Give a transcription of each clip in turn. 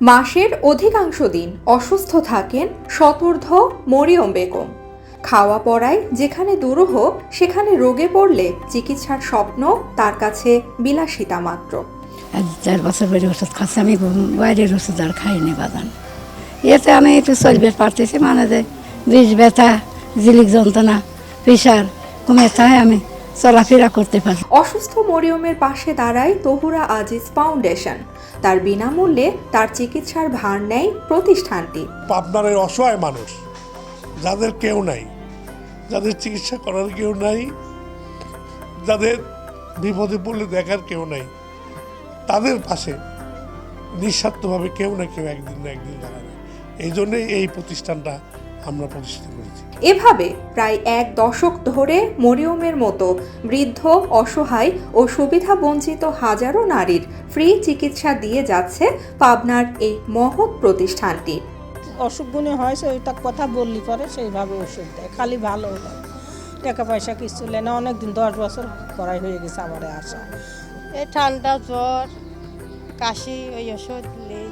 মাসের অধিকাংশ দিন অসুস্থ থাকেন শতর্ধ মরিয়ম বেগম। খাওয়া পড়ায় যেখানে দুরূহ সেখানে রোগে পড়লে চিকিৎসার স্বপ্ন তার কাছে বিলাসিতা মাত্র। আজ চার বছর ধরে ওষুধ খাচ্ছি আমি বাইরের ওষুধ আর খাইনি বাদান এতে আমি একটু চলবে পারতেছি মানে যে বিষ ব্যথা জিলিক যন্ত্রণা প্রেশার কমে তাই আমি চলাফেরা করতে পারি অসুস্থ মরিয়মের পাশে দাঁড়ায় তহুরা আজিজ ফাউন্ডেশন। তার বিনামূল্যে তার চিকিৎসার ভার নেয় প্রতিষ্ঠানটি। পাবনার অসহায় মানুষ, যাদের কেউ নাই, যাদের চিকিৎসা করার কেউ নাই, যাদের বিপদে পড়লে দেখার কেউ নাই, তাদের পাশে নিঃস্বার্থভাবে কেউ না কেউ একদিন না একদিন দাঁড়াবে। এই জন্যই এই প্রতিষ্ঠানটা আমরা প্রতিষ্ঠিত করেছি। এভাবে প্রায় এক দশক ধরে মরিয়মের মতো বৃদ্ধ অসহায় ও সুবিধা বঞ্চিত হাজারো নারীর ফ্রি চিকিৎসা দিয়ে যাচ্ছে পাবনার এই মহৎ প্রতিষ্ঠানটি। অসুখ গুণে হয় সেইটা কথা বললি পরে সেইভাবে ওষুধ দেয়। খালি ভালো হয় টাকা পয়সা কিছু লে না অনেকদিন দশ বছর করাই হয়ে গেছে আমার আসা এই ঠান্ডা জ্বর কাশি ওই ওষুধ লেই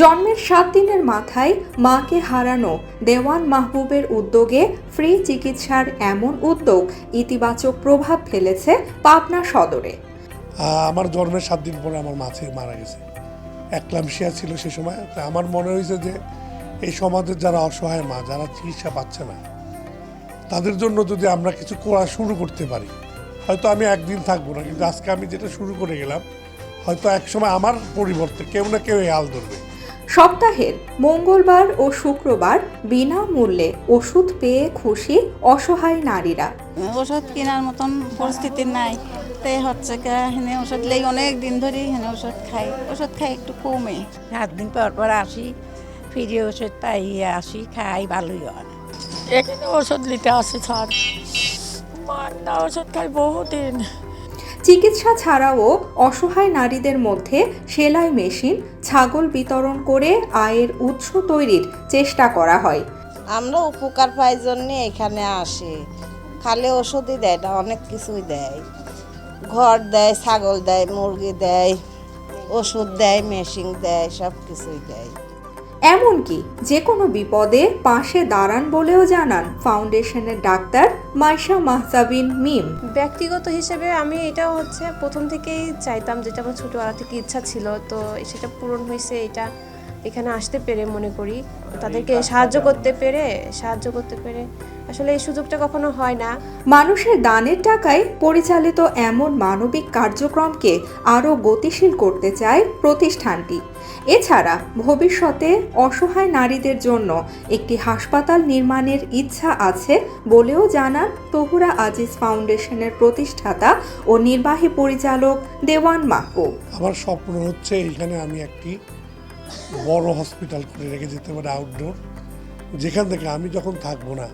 জন্মের সাত দিনের মাথায় মাকে হারানো দেওয়ান মাহবুবের উদ্যোগে ফ্রি চিকিৎসার এমন উদ্যোগ ইতিবাচক প্রভাব ফেলেছে পাবনা সদরে। আমার জন্মের সাত দিন পরে আমার মাছে মারা গেছে। একলামশিয়া ছিল সে সময়। আমার মনে হয়েছে যে এই সমাজের যারা অসহায় মা, যারা চিকিৎসা পাচ্ছে না, তাদের জন্য যদি আমরা কিছু করা শুরু করতে পারি, হয়তো আমি একদিন থাকব না, কিন্তু আজকে আমি যেটা শুরু করে গেলাম, হয়তো একসময় আমার পরিবর্তে কেউ না কেউ এই হাল ধরবে। সপ্তাহের মঙ্গলবার ও শুক্রবার বিনামূল্যে ওষুধ পেয়ে খুশি অসহায় নারীরা। ওষুধ কেনার মতন পরিস্থিতি নাই। তাই হচ্ছে হেনে ওষুধ লেই অনেক দিন ধরে হেনে ওষুধ খাই। ওষুধ খাই একটু কমে। সাত দিন পর পর আসি, ফিরে ওষুধ পাই, আসি, খাই, ভালোই হয়। এখানে ওষুধ নিতে আসি স্যার। ওষুধ খাই বহুদিন। চিকিৎসা ছাড়াও অসহায় নারীদের মধ্যে সেলাই মেশিন, ছাগল বিতরণ করে আয়ের উৎস তৈরির চেষ্টা করা হয়। আমরা উপকার পাই জন্য এখানে আসি। খালি ওষুধই দেয় না, অনেক কিছুই দেয়। ঘর দেয়, ছাগল দেয়, মুরগি দেয়, ওষুধ দেয়, মেশিন দেয় সব কিছুই দেয়। এমনকি যে কোনো বিপদে পাশে দাঁড়ান বলেও জানান ফাউন্ডেশনের ডাক্তার মাইশা মাহজাবিন মিম। ব্যক্তিগত হিসেবে আমি এটা হচ্ছে প্রথম থেকেই চাইতাম, যেটা আমার ছোটোবেলা থেকে ইচ্ছা ছিল, তো সেটা পূরণ হয়েছে, এটা এখানে আসতে পেরে মনে করি। তাদেরকে সাহায্য করতে পেরে সাহায্য করতে পেরে আসলে এই সুযোগটা কখনো হয় না। মানুষের দানের টাকায় পরিচালিত এমন মানবিক কার্যক্রমকে আরও গতিশীল করতে চায় প্রতিষ্ঠানটি। এছাড়া ভবিষ্যতে অসহায় নারীদের জন্য একটি হাসপাতাল নির্মাণের ইচ্ছা আছে বলেও জানান তহুরা আজিজ ফাউন্ডেশনের প্রতিষ্ঠাতা ও নির্বাহী পরিচালক দেওয়ান মাহবুব। আমার স্বপ্ন হচ্ছে এইখানে আমি একটি বড় হসপিটাল করে রেখে যেতে পারি আউটডোর যেখান থেকে আমি যখন থাকব না,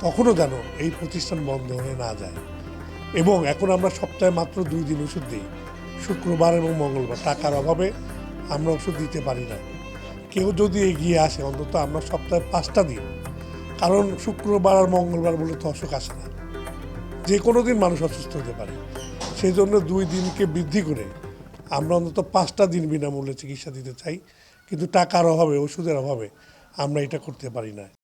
তখনও যেন এই প্রতিষ্ঠান বন্ধ হয়ে না যায়। এবং এখন আমরা সপ্তাহে মাত্র দুই দিন ওষুধ দিই, শুক্রবার এবং মঙ্গলবার। টাকার অভাবে আমরা ওষুধ দিতে পারি না। কেউ যদি এগিয়ে আসে, অন্তত আমরা সপ্তাহে পাঁচটা দিন। কারণ শুক্রবার আর মঙ্গলবার বলে তো অসুখ আসে না। যে কোনো দিন মানুষ অসুস্থ হতে পারে। সেই জন্য দুই দিনকে বৃদ্ধি করে আমরা অন্তত পাঁচটা দিন বিনামূল্যে চিকিৎসা দিতে চাই, কিন্তু টাকার অভাবে, ওষুধের অভাবে আমরা এটা করতে পারি না।